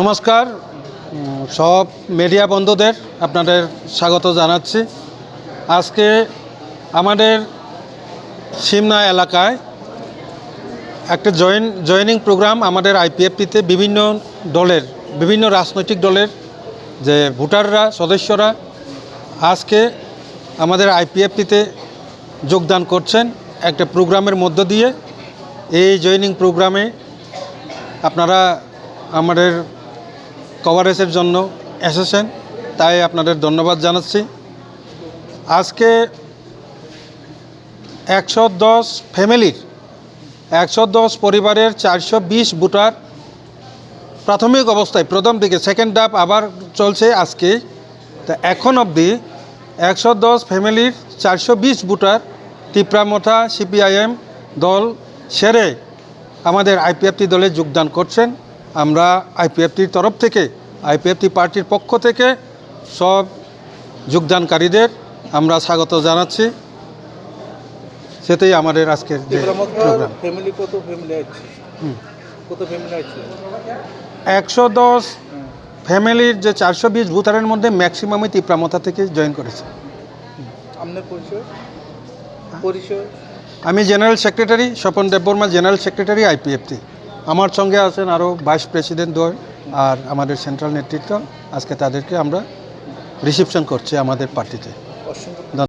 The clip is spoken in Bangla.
নমস্কার, সব মিডিয়া বন্ধুদের আপনাদের স্বাগত জানাচ্ছি। আজকে আমাদের সিমনা এলাকায় একটা জয়েন জয়েনিং প্রোগ্রাম আমাদের আইপিএফটিতে বিভিন্ন দলের, বিভিন্ন রাজনৈতিক দলের যে ভোটাররা, সদস্যরা আজকে আমাদের আইপিএফটিতে যোগদান করছেন। একটা প্রোগ্রামের মধ্য দিয়ে এই জয়েনিং প্রোগ্রামে আপনারা আমাদের কভারেজের জন্য এসেছেন, তাই আপনাদের ধন্যবাদ জানাচ্ছি। আজকে একশো দশ ফ্যামিলির, একশো দশ পরিবারের চারশো বিশ ভোটার প্রাথমিক অবস্থায়, প্রথম দিকে সেকেন্ড ডাব আবার চলছে আজকে। তা এখন অবধি একশো দশ ফ্যামিলির চারশো বিশ ভোটার টিপ্রামথা সিপিআইএম দল সেরে আমাদের আইপিএফটি দলে যোগদান করছেন। আমরা আইপিএফটির তরফ থেকে আইপিএফটি পার্টির পক্ষ থেকে সব যোগদানকারীদের আমরা স্বাগত জানাচ্ছি। সেটাই আমাদের আজকের যে প্রোগ্রাম একশো দশ ফ্যামিলির যে চারশো বিশ ভোটারের মধ্যে ম্যাক্সিমামই তিপ্রামতা থেকে জয়েন করেছে। আমি general secretary Swapan Debbarma general secretary IPFT আমার সঙ্গে আছেন আরও ভাইস প্রেসিডেন্ট দ্বয় আর আমাদের সেন্ট্রাল নেতৃত্ব আজকে তাদেরকে আমরা রিসেপশন করছি আমাদের পার্টিতে